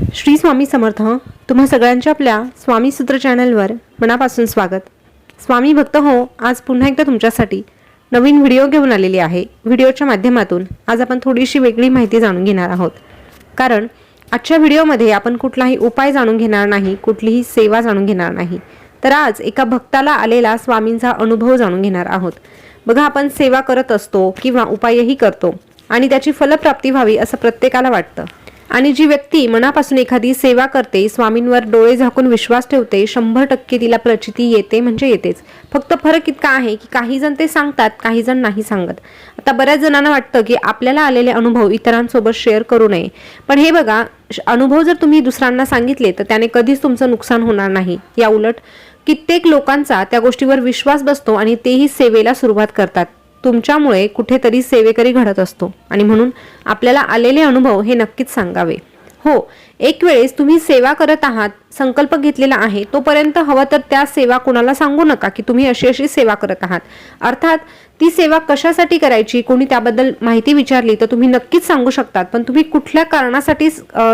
श्री स्वामी समर्थ तुम्हा सगळ्यांच्या आपल्या स्वामी सूत्र चॅनलवर मनापासून स्वागत. स्वामी भक्त हो आज पुन्हा एकदा तुमच्यासाठी नवीन व्हिडिओ घेऊन आलेली आहे. व्हिडिओच्या माध्यमातून आज आपण थोडीशी वेगळी माहिती जाणून घेणार आहोत. कारण आजच्या व्हिडिओमध्ये आपण कुठलाही उपाय जाणून घेणार नाही कुठलीही सेवा जाणून घेणार नाही. तर आज एका भक्ताला आलेला स्वामींचा अनुभव जाणून घेणार आहोत. बघा आपण सेवा करत असतो किंवा उपायही करतो आणि त्याची फलप्राप्ती व्हावी असं प्रत्येकाला वाटतं. आणि जी व्यक्ती मनापासून एखादी सेवा करते स्वामींवर डोळे झाकून विश्वास ठेवते शंभर टक्के तिला प्रचिती येते म्हणजे येतेच. फक्त फरक इतका आहे की काही जण ते सांगतात काही जण नाही सांगत. आता बऱ्याच जणांना वाटतं की आपल्याला आलेले अनुभव इतरांसोबत शेअर करू नये. पण हे बघा श- अनुभव जर तुम्ही दुसऱ्यांना सांगितले तर त्याने कधीच तुमचं नुकसान होणार नाही. या उलट कित्येक लोकांचा त्या गोष्टीवर विश्वास बसतो आणि तेही सेवेला सुरुवात करतात. तुमच्यामुळे कुठेतरी सेवेकरी घडत असतो. आणि म्हणून आपल्याला आलेले अनुभव हे नक्कीच सांगावे. हो एक वेळेस तुम्ही सेवा करत आहात संकल्प घेतलेला आहे तोपर्यंत हवं तर त्या सेवा कोणाला सांगू नका की तुम्ही अशी अशी सेवा करत आहात. अर्थात ती सेवा कशासाठी करायची कोणी त्याबद्दल माहिती विचारली तर तुम्ही नक्कीच सांगू शकतात पण तुम्ही कुठल्या कारणासाठी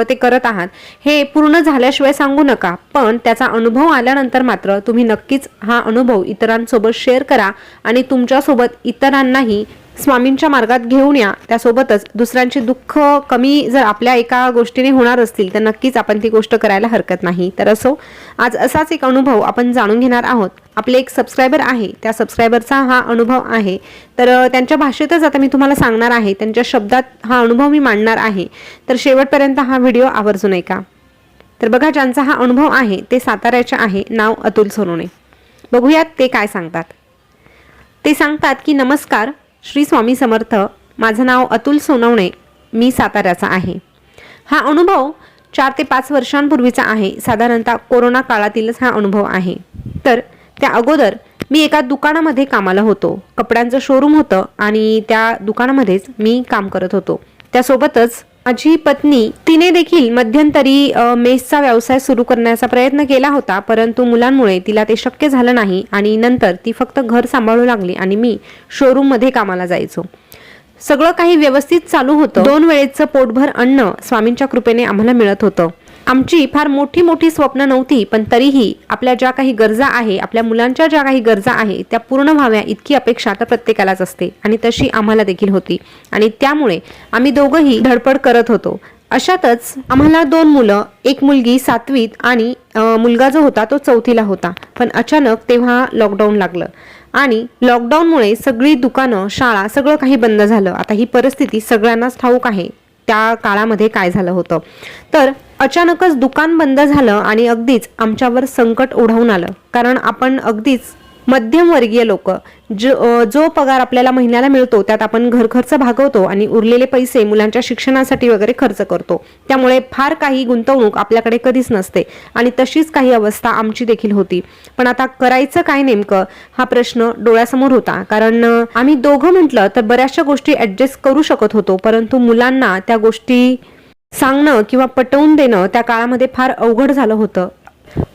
ते करत आहात हे पूर्ण झाल्याशिवाय सांगू नका. पण त्याचा अनुभव आल्यानंतर मात्र तुम्ही नक्कीच हा अनुभव इतरांसोबत शेअर करा आणि तुमच्यासोबत इतरांनाही स्वामींच्या मार्गात घेऊन या त्यासोबतच दुसऱ्यांचे दुःख कमी जर आपल्या एका गोष्टीने होणार असतील तर नक्कीच आपण ती गोष्ट करायला हरकत नाही. तर असो आज असाच एक अनुभव आपण जाणून घेणार आहोत. आपले एक सबस्क्रायबर आहे त्या सबस्क्रायबरचा हा अनुभव आहे. तर त्यांच्या भाषेतच आता मी तुम्हाला सांगणार आहे त्यांच्या शब्दात हा अनुभव मी मांडणार आहे. तर शेवटपर्यंत हा व्हिडिओ आवर्जून ऐका. तर बघा ज्यांचा हा अनुभव आहे ते साताऱ्याचे आहे नाव अतुल सोनोने. बघूयात ते काय सांगतात. ते सांगतात की नमस्कार श्री स्वामी समर्थ माझं नाव अतुल सोनवणे मी साताऱ्याचा आहे. हा अनुभव चार ते पाच वर्षांपूर्वीचा आहे. साधारणतः कोरोना काळातीलच हा अनुभव आहे. तर त्या अगोदर मी एका दुकानामध्ये कामाला होतो. कपड्यांचं शोरूम होतं आणि त्या दुकानामध्येच मी काम करत होतो. त्यासोबतच माझी पत्नी तिने देखील मध्यंतरी मेसचा व्यवसाय सुरू करण्याचा प्रयत्न केला होता परंतु मुलांमुळे तिला ते शक्य झालं नाही आणि नंतर ती फक्त घर सांभाळू लागली आणि मी शोरूममध्ये कामाला जायचो. सगळं काही व्यवस्थित चालू होतं. दोन वेळेचं पोटभर अन्न स्वामींच्या कृपेने आम्हाला मिळत होतं. आमची फार मोठी मोठी स्वप्न नव्हती पण तरीही आपल्या ज्या काही गरजा आहे आपल्या मुलांच्या ज्या काही गरजा आहे त्या पूर्ण व्हाव्या इतकी अपेक्षा तर प्रत्येकालाच असते आणि तशी आम्हाला देखील होती. आणि त्यामुळे आम्ही दोघंही धडपड करत होतो. अशातच आम्हाला दोन मुलं एक मुलगी सातवीत आणि मुलगा जो होता तो चौथीला होता. पण अचानक तेव्हा लॉकडाऊन लागलं. आणि लॉकडाऊनमुळे सगळी दुकानं शाळा सगळं काही बंद झालं. आता ही परिस्थिती सगळ्यांनाच ठाऊक आहे. त्या काळामध्ये काय झालं होतं? तर अचानकच दुकान बंद झालं आणि अगदीच आमच्यावर संकट ओढवून आलं. कारण आपण अगदीच मध्यमवर्गीय लोक जो जो पगार आपल्याला महिन्याला मिळतो त्यात आपण घर खर्च भागवतो आणि उरलेले पैसे मुलांच्या शिक्षणासाठी वगैरे खर्च करतो. त्यामुळे फार काही गुंतवणूक आपल्याकडे कधीच नसते आणि तशीच काही अवस्था आमची देखील होती. पण आता करायचं काय नेमकं हा प्रश्न डोळ्यासमोर होता. कारण आम्ही दोघं म्हटलं तर बऱ्याचशा गोष्टी ऍडजस्ट करू शकत होतो परंतु मुलांना त्या गोष्टी सांगणं किंवा पटवून देणं त्या काळामध्ये फार अवघड झालं होतं.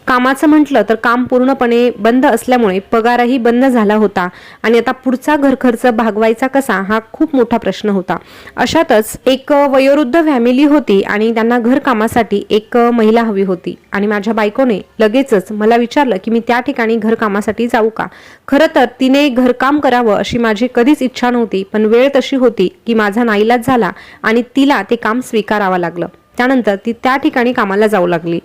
कामाचं म्हटलं तर काम पूर्णपणे बंद असल्यामुळे पगारही बंद झाला होता. आणि आता पुढचा घरखर्च भागवायचा कसा हा खूप मोठा प्रश्न होता. अशातच एक वयोवृद्ध फॅमिली होती आणि त्यांना घर कामासाठी एक महिला हवी होती. आणि माझ्या बायकोने लगेचच मला विचारलं की मी त्या ठिकाणी घर कामासाठी जाऊ का? खरं तर तिने घरकाम करावं अशी माझी कधीच इच्छा नव्हती पण वेळ तशी होती की माझा नाईलाज झाला आणि तिला ते काम स्वीकारावं लागलं. त्यानंतर ती त्या ठिकाणी कामाला जाऊ लागली.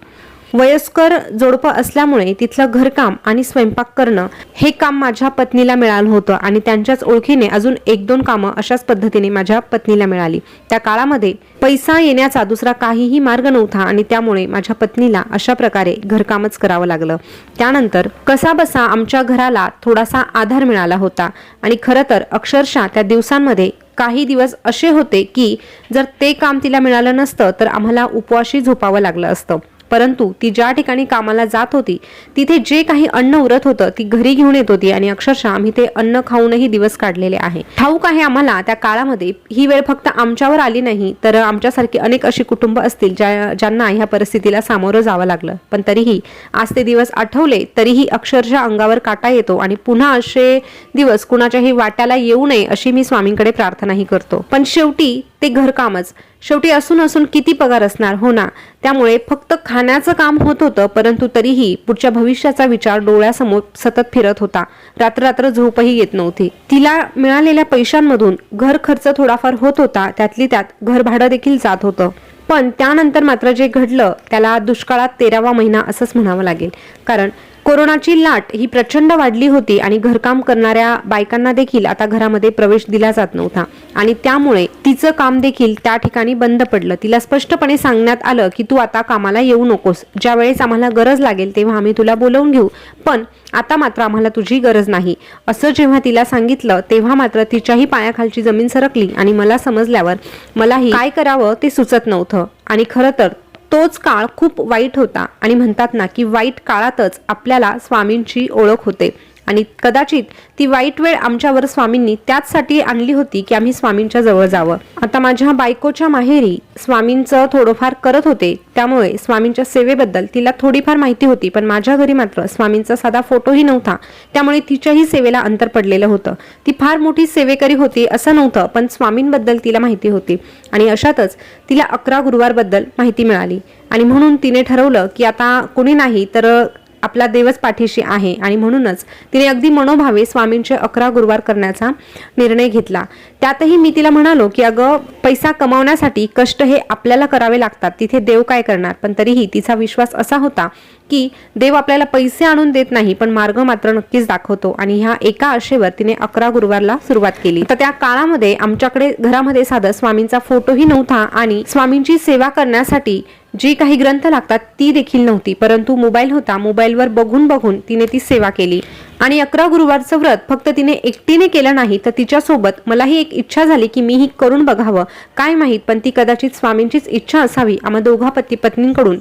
वयस्कर जोडपं असल्यामुळे तिथलं घरकाम आणि स्वयंपाक करणं हे काम माझ्या पत्नीला मिळालं होतं आणि त्यांच्याच ओळखीने अजून एक दोन कामं अशाच पद्धतीने माझ्या पत्नीला मिळाली. त्या काळामध्ये पैसा येण्याचा दुसरा काहीही मार्ग नव्हता आणि त्यामुळे माझ्या पत्नीला अशा प्रकारे घरकामच करावं लागलं. त्यानंतर कसा बसा आमच्या घराला थोडासा आधार मिळाला होता आणि खरं तर अक्षरशः त्या दिवसांमध्ये काही दिवस असे होते की जर ते काम तिला मिळालं नसतं तर आम्हाला उपवाशी झोपावं लागलं असतं. परंतु ती ज्या ठिकाणी कामाला जात होती तिथे जे काही अन्न उरत होतं ती घरी घेऊन येत होती आणि अक्षरशः आम्ही ते अन्न खाऊनही दिवस काढलेले आहे. ठाऊक आहे आम्हाला त्या काळामध्ये ही वेळ फक्त आमच्यावर आली नाही तर आमच्यासारखी अनेक अशी कुटुंब असतील ज्या ज्यांना ह्या परिस्थितीला सामोरं जावं लागलं. पण तरीही आज ते दिवस आठवले तरीही अक्षरशः अंगावर काटा येतो आणि पुन्हा असे दिवस कुणाच्याही वाट्याला येऊ नये अशी मी स्वामींकडे प्रार्थनाही करतो. पण शेवटी ते घरकामच. शेवटी असून असून किती पगार असणार? हो ना. त्यामुळे फक्त खाण्याचं काम होत होतं परंतु तरीही पुढच्या भविष्याचा विचार डोळ्यासमोर सतत फिरत होता. रात्र रात्र झोपही येत नव्हती. तिला मिळालेल्या पैशांमधून घर खर्च थोडाफार होत होता त्यातली त्यात घर भाडं देखील जात होतं. पण त्यानंतर मात्र जे घडलं त्याला दुष्काळात तेरावा महिना असंच म्हणावं लागेल. कारण कोरोनाची लाट ही प्रचंड वाढली होती आणि घरकाम करणाऱ्या बायकांना देखील आता घरामध्ये प्रवेश दिला जात नव्हता. आणि त्यामुळे तिचं काम देखील त्या ठिकाणी बंद पडलं. तिला स्पष्टपणे सांगण्यात आलं की तू आता कामाला येऊ नकोस. ज्या वेळेस आम्हाला गरज लागेल तेव्हा आम्ही तुला बोलवून घेऊ. पण आता मात्र आम्हाला तुझी गरज नाही. असं जेव्हा तिला सांगितलं तेव्हा मात्र तिच्याही पायाखालची जमीन सरकली आणि मला समजल्यावर मलाही काय करावं ते सुचत नव्हतं. आणि खरं तर तोच काळ खूप वाईट होता. आणि म्हणतात ना की वाईट काळातच आपल्याला स्वामींची ओळख होते. आणि कदाचित ती वाईट वेळ आमच्यावर स्वामींनी त्याचसाठी आणली होती की आम्ही स्वामींच्या जवळ जावं. आता माझ्या बायकोच्या माहेरी स्वामींचं थोडंफार करत होते. त्यामुळे स्वामींच्या सेवेबद्दल तिला थोडीफार माहिती होती पण माझ्या घरी मात्र स्वामींचा साधा फोटोही नव्हता. त्यामुळे तिच्याही सेवेला अंतर पडलेलं होतं. ती फार मोठी सेवेकरी होती असं नव्हतं पण स्वामींबद्दल तिला माहिती होती. आणि अशातच तिला अकरा गुरुवारबद्दल माहिती मिळाली. आणि म्हणून तिने ठरवलं की आता कोणी नाही तर आपला देवच पाठीशी आहे. आणि म्हणूनच तिने अगदी मनोभावे स्वामींचे अकरा गुरुवार करण्याचा निर्णय घेतला. त्यातही मी तिला म्हणालो की अगं पैसा कमावण्यासाठी कष्ट हे आपल्याला करावे लागतात. तिथे देव काय करणार? पण तरीही तिचा विश्वास असा होता की देव आपल्याला पैसे आणून देत नाही पण मार्ग मात्र नक्कीच दाखवतो. आणि ह्या एका आशेवर तिने अकरा गुरुवारला सुरुवात केली. तर त्या काळामध्ये आमच्याकडे घरामध्ये साधं स्वामींचा फोटोही नव्हता आणि स्वामींची सेवा करण्यासाठी जी काही ग्रंथ लागतात ती देखील नव्हती. परंतु मोबाईल होता. मोबाईलवर बघून बघून तिने ती सेवा केली. आणि अकरा गुरुवारचं व्रत फक्त तिने एकटीने केलं नाही तर तिच्यासोबत मलाही एक इच्छा झाली की मीही करून बघावं. काय माहीत पण ती कदाचित स्वामींचीच इच्छा असावी. आम्हा दोघा पती पत्नींकडून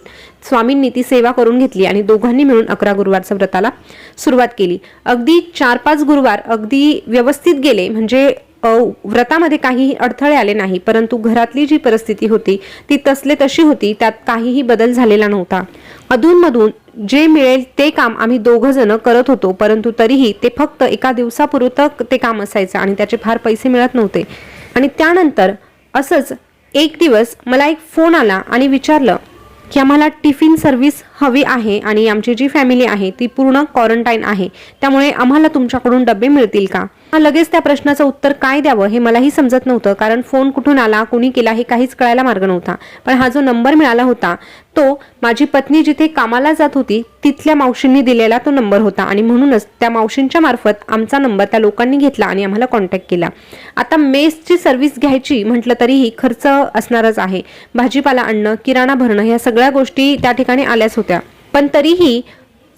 स्वामींनी ती सेवा करून घेतली आणि दोघांनी मिळून अकरा गुरुवारच्या व्रताला सुरुवात केली. अगदी चार पाच गुरुवार अगदी व्यवस्थित गेले म्हणजे व्रतामध्ये काहीही अडथळे आले नाही परंतु घरातली जी परिस्थिती होती ती तसले तशी होती त्यात काहीही बदल झालेला नव्हता. अधूनमधून जे मिळेल ते काम आम्ही दोघं जण करत होतो परंतु तरीही ते फक्त एका दिवसापुरतं ते काम असायचं आणि त्याचे फार पैसे मिळत नव्हते. आणि त्यानंतर असंच एक दिवस मला एक फोन आला आणि विचारलं की आम्हाला टिफिन सर्व्हिस हवी आहे आणि आमची जी फॅमिली आहे ती पूर्ण क्वारंटाईन आहे त्यामुळे आम्हाला तुमच्याकडून डबे मिळतील का? लगेच त्या प्रश्नाचं उत्तर काय द्यावं हे मलाही समजत नव्हतं. कारण फोन कुठून आला कुणी केला हे काहीच कळायला मार्ग नव्हता. पण हा जो नंबर मिळाला होता तो माझी पत्नी जिथे कामाला जात होती तिथल्या मावशींनी दिलेला तो नंबर होता. आणि म्हणूनच त्या मावशींच्या मार्फत आमचा नंबर त्या लोकांनी घेतला आणि आम्हाला कॉन्टॅक्ट केला. आता मेसची सर्व्हिस घ्यायची म्हटलं तरीही खर्च असणारच आहे. भाजीपाला आणणं किराणा भरणं ह्या सगळ्या गोष्टी त्या ठिकाणी आल्याच होत्या. पण तरीही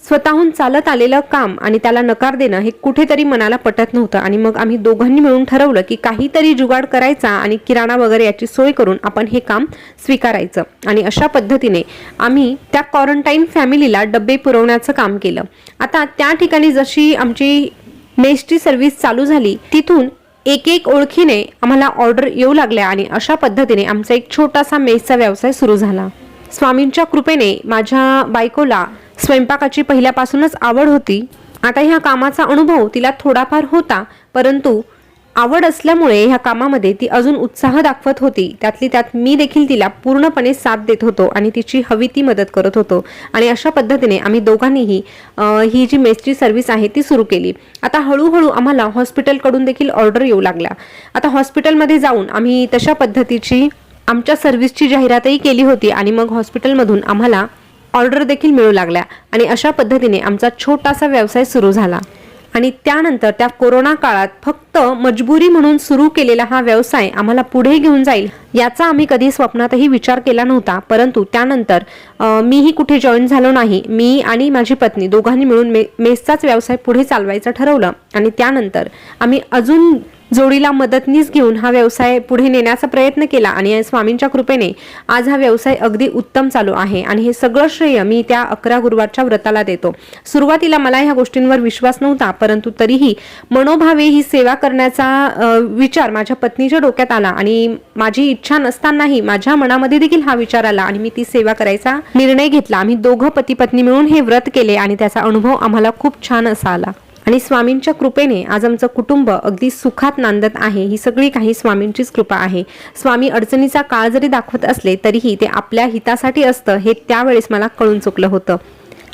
स्वतःहून चालत आलेलं काम आणि त्याला नकार देणं हे कुठेतरी मनाला पटत नव्हतं. आणि मग आम्ही दोघांनी मिळून ठरवलं की काहीतरी जुगाड करायचा आणि किराणा वगैरे याची सोय करून आपण हे काम स्वीकारायचं. आणि अशा पद्धतीने आम्ही त्या क्वारंटाईन फॅमिलीला डबे पुरवण्याचं काम केलं. आता त्या ठिकाणी जशी आमची मेसची सर्व्हिस चालू झाली तिथून एक एक ओळखीने आम्हाला ऑर्डर येऊ लागल्या आणि अशा पद्धतीने आमचा एक छोटासा मेसचा व्यवसाय सुरू झाला. स्वामींच्या कृपेने माझ्या बायकोला स्वयंपाकाची पहिल्यापासूनच आवड होती. आता ह्या कामाचा अनुभव तिला थोडाफार होता परंतु आवड असल्यामुळे ह्या कामामध्ये ती अजून उत्साह दाखवत होती. त्यातली त्यात मी देखील तिला पूर्णपणे साथ देत होतो आणि तिची हवी ती मदत करत होतो. आणि अशा पद्धतीने आम्ही दोघांनीही ही जी मेसची सर्व्हिस आहे ती सुरू केली. आता हळूहळू आम्हाला हॉस्पिटलकडून देखील ऑर्डर येऊ लागल्या आता हॉस्पिटलमध्ये जाऊन आम्ही तशा पद्धतीची आमच्या सर्व्हिसची जाहिरातही केली होती आणि मग हॉस्पिटलमधून आम्हाला ऑर्डर देखील मिळू लागल्या आणि अशा पद्धतीने आमचा छोटासा व्यवसाय सुरू झाला. आणि त्यानंतर त्या कोरोना काळात फक्त मजबुरी म्हणून सुरू केलेला हा व्यवसाय आम्हाला पुढे घेऊन जाईल याचा आम्ही कधी स्वप्नातही विचार केला नव्हता. परंतु त्यानंतर मीही कुठे जॉईन झालो नाही. मी आणि माझी पत्नी दोघांनी मिळून मे मेसचाच व्यवसाय पुढे चालवायचं ठरवलं. आणि त्यानंतर आम्ही अजून जोडीला मदतनीस घेऊन हा व्यवसाय पुढे नेण्याचा प्रयत्न केला आणि स्वामींच्या कृपेने आज हा व्यवसाय अगदी उत्तम चालू आहे आणि हे सगळं श्रेय मी त्या अकरा गुरुवारच्या व्रताला देतो. सुरुवातीला मला ह्या गोष्टींवर विश्वास नव्हता परंतु तरीही मनोभावे ही सेवा करण्याचा विचार माझ्या पत्नीच्या डोक्यात आला आणि माझी इच्छा नसतानाही माझ्या मनामध्ये देखील हा विचार आला आणि मी ती सेवा करायचा निर्णय घेतला. आम्ही दोघं पती पत्नी मिळून हे व्रत केले आणि त्याचा अनुभव आम्हाला खूप छान असा आला. आणि स्वामींच्या कृपेने आज आमचं कुटुंब अगदी सुखात नांदत आहे. ही सगळी काही स्वामींचीच कृपा आहे. स्वामी अडचणीचा काळ जरी दाखवत असले तरीही ते आपल्या हितासाठी असतं हे त्यावेळेस मला कळून चुकलं होतं.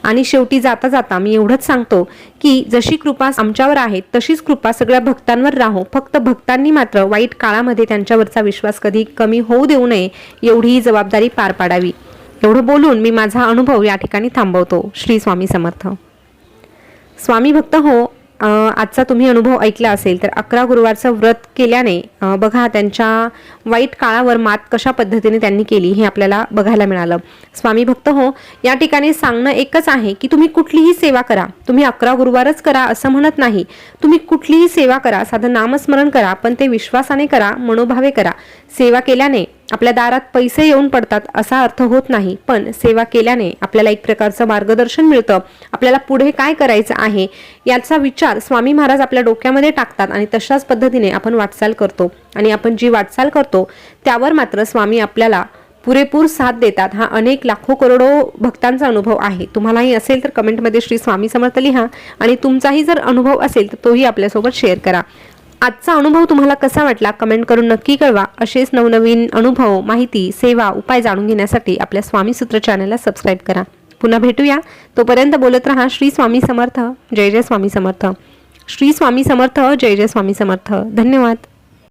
आणि शेवटी जाता जाता मी एवढंच सांगतो की जशी कृपा आमच्यावर आहे तशीच कृपा सगळ्या भक्तांवर राहो. फक्त भक्तांनी मात्र वाईट काळामध्ये त्यांच्यावरचा विश्वास कधी कमी होऊ देऊ नये एवढी ही जबाबदारी पार पाडावी. एवढं बोलून मी माझा अनुभव या ठिकाणी थांबवतो. श्री स्वामी समर्थ. स्वामी भक्त हो आजचा तुम्ही अनुभव ऐकला असेल तर अकरा गुरुवारचं व्रत केल्याने बघा त्यांच्या वाईट काळावर मात कशा पद्धतीने त्यांनी केली हे आपल्याला बघायला मिळालं. स्वामी भक्त हो या ठिकाणी सांगणं एकच आहे की तुम्ही कुठलीही सेवा करा. तुम्ही अकरा गुरुवारच करा असं म्हणत नाही. तुम्ही कुठलीही सेवा करा साधं नामस्मरण करा पण ते विश्वासाने करा मनोभावे करा. सेवा केल्याने आपल्या दारात पैसे येऊन पडतात असा अर्थ होत नाही. पण सेवा केल्याने आपल्याला एक प्रकारचं मार्गदर्शन मिळतं. आपल्याला पुढे काय करायचं आहे याचा विचार स्वामी महाराज आपल्या डोक्यामध्ये टाकतात आणि तशाच पद्धतीने आपण वाटचाल करतो. आणि आपण जी वाटचाल करतो त्यावर मात्र स्वामी आपल्याला पुरेपूर साथ देतात. हा अनेक लाखो करोडो भक्तांचा अनुभव आहे. तुम्हालाही असेल तर कमेंटमध्ये श्री स्वामी समर्थ लिहा आणि तुमचाही जर अनुभव असेल तर तोही आपल्यासोबत शेअर करा. आजचा अनुभव तुम्हाला कसा वाटला कमेंट करून नक्की कळवा. असेच नवनवीन अनुभव माहिती सेवा उपाय जाणून घेण्यासाठी आपल्या स्वामी सूत्र चॅनलला सबस्क्राईब करा. पुन्हा भेटूया. तोपर्यंत बोलत रहा श्री स्वामी समर्थ. जय जय स्वामी समर्थ. श्री स्वामी समर्थ जय जय स्वामी समर्थ. धन्यवाद.